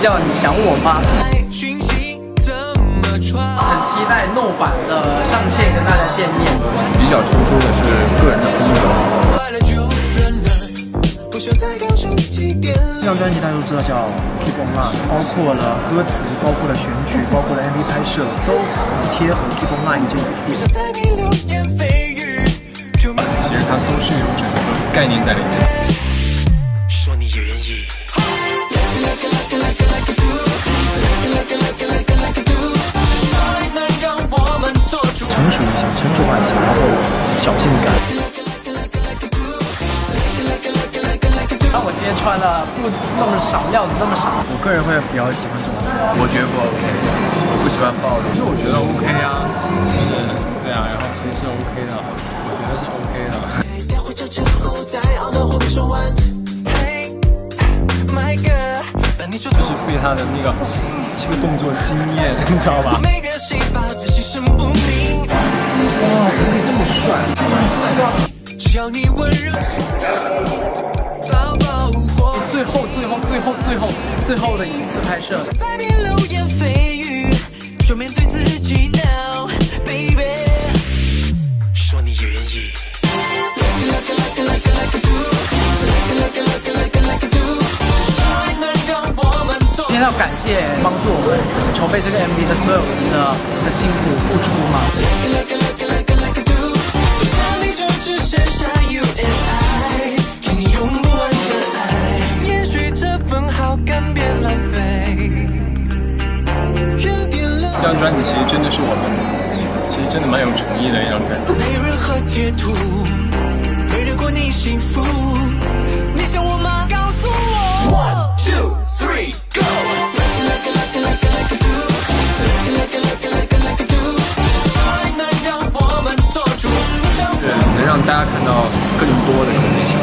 叫你想我吗？很期待诺版的上线跟大家见面。比较突出的是个人的风格。这张专辑大家都知道叫 Keep On Line，包括了歌词，包括了选曲，包括了 MV 拍摄，都很贴合 Keep On Line 这一点。其实它都是有整个概念在里面。成熟一些，成熟化一些，然后小性感。那我今天穿的不那么少，料子那么少，我个人会比较喜欢这种。我觉得不 OK，我不喜欢暴露。其实我觉得 OK 啊，就是，对啊，然后其实是 OK 的，我觉得是 OK 的。就是被他的那个这个动作惊艳，你知道吧？可以这么帅？最后最后最后最后最后的一次拍摄。今天要感谢帮助我们筹备这个 MV 的所有人的的辛苦付出嘛。这张专辑其实真的是我们，其实真的蛮有诚意的一张专辑。没任何贴图，没人过你幸福，你想我吗？告诉我。One two three go。能让大家看到更多的可能性。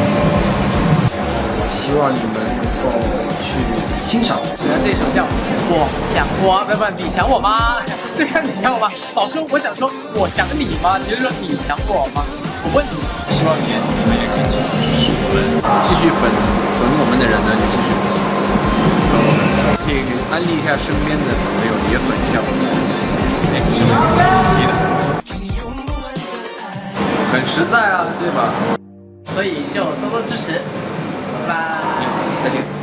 希望你们能够去欣赏。觉得这首叫我想我，不不，你想我吗？对啊，你想我吗？老师，我想说我想你吗？其实说你想我吗？我问你。希望你你们也可以继续支持我们，继续粉粉我们的人呢，就继续粉。可以安利一下身边的朋友，也粉一下我们。哎，是不是很容易的？很实在啊，对吧？所以就多多支持，拜拜。再见。